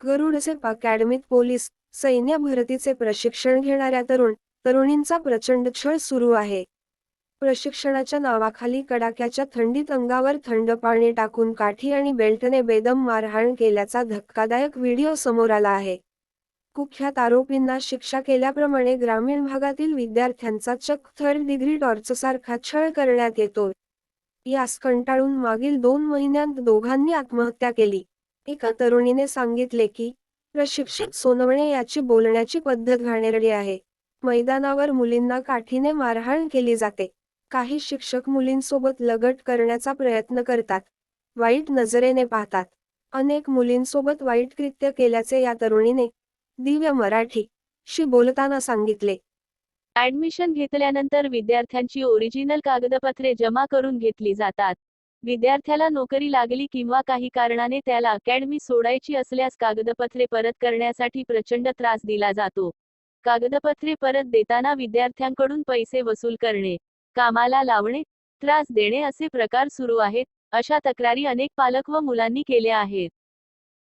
गरुडसेप अकॅडमीत police सैन्य भरतीचे प्रशिक्षण घेणाऱ्या तरुण तरुणींचा प्रचंड छळ सुरू आहे. प्रशिक्षणाच्या नावाखाली कडाक्याच्या थंडीत अंगावर थंड पाणी टाकून काठी आणि बेल्टने बेदम मारहाण केल्याचा धक्कादायक व्हिडिओ समोर आला आहे. कुख्यात आरोपींना शिक्षा केल्याप्रमाणे ग्रामीण भागातील विद्यार्थ्यांचा चक थर्ड डिग्री टॉर्चसारखा छळ करण्यात येतो यास कंटाळून मागील दोन महिन्यांत दोघांनी आत्महत्या केली. एका तरुणीने सांगितले की प्रशिक्षक सोनवणे याची बोलण्याची पद्धत घाणेरडी आहे. मैदानावर मुलींना काठीने मारहाण केली जाते. काही शिक्षक मुलींसोबत लगट करण्याचा प्रयत्न करतात. वाईट नजरेने पाहतात. अनेक मुलींसोबत वाईट कृत्य केल्याचे या तरुणीने दिव्य मराठी शी बोलताना सांगितले. ऍडमिशन घेतल्यानंतर विद्यार्थ्यांची ओरिजिनल कागदपत्रे जमा करून घेतली जातात. विद्यार्थ्याला नोकरी लागली किंवा काही कारणाने त्याला अकॅडमी सोडायची असल्यास कागदपत्रे परत करण्यासाठी प्रचंड त्रास दिला जातो. कागदपत्रे परत देताना विद्यार्थ्यांकडून पैसे वसूल करणे कामाला लावणे त्रास देणे असे प्रकार सुरू आहेत अशा तक्रारी अनेक पालक व मुलांनी केल्या आहेत.